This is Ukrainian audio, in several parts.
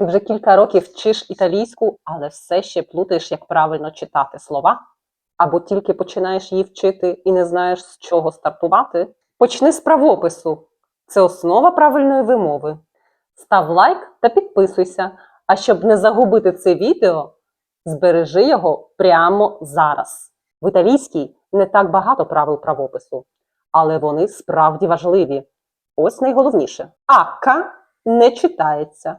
Вже кілька років вчиш італійську, але все ще плутаєш, як правильно читати слова? Або тільки починаєш її вчити і не знаєш, з чого стартувати? Почни з правопису. Це основа правильної вимови. Став лайк та підписуйся. А щоб не загубити це відео, збережи його прямо зараз. В італійській не так багато правил правопису, але вони справді важливі. Ось найголовніше: акка не читається,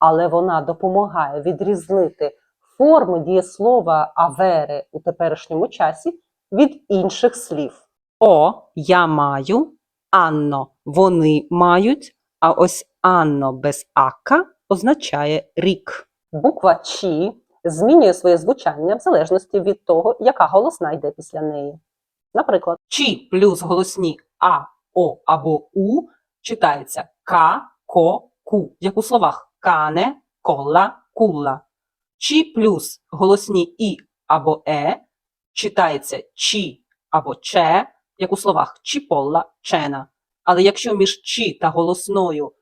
але вона допомагає відрізнити форми дієслова авери у теперішньому часі від інших слів. О, я маю, анно, вони мають, а ось анно без ака означає рік. Буква «чі» змінює своє звучання в залежності від того, яка голосна йде після неї. Наприклад, Чи плюс голосні а, о або у читається ка, ко, ку, як у словах кане, кола, кулла. Чи плюс голосні і або е читається чи або че, як у словах чіполла, чена. Але якщо між чи та голосною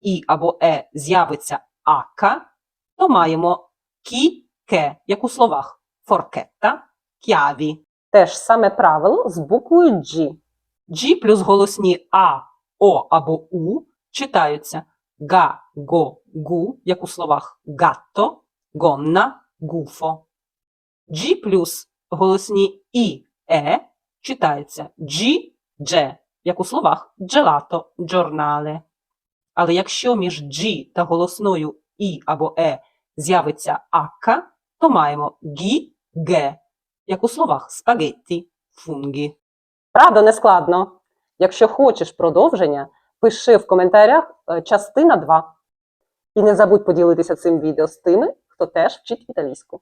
і або е з'явиться ака, то маємо кі, ке, як у словах форкетта, к'яві. те ж саме правило з буквою «G». G плюс голосні А, О або У читаються га, го, гу, як у словах гатто, гонна, гуфо. G плюс голосні І, Е читаються G, дже, як у словах джелато, джорнале. Але якщо між G та голосною І або Е з'явиться ака, то маємо гі, ге, як у словах спагетті, фунгі. Правда, не складно. Якщо хочеш продовження, пиши в коментарях е, частина 2. І не забудь поділитися цим відео з тими, хто теж вчить італійську.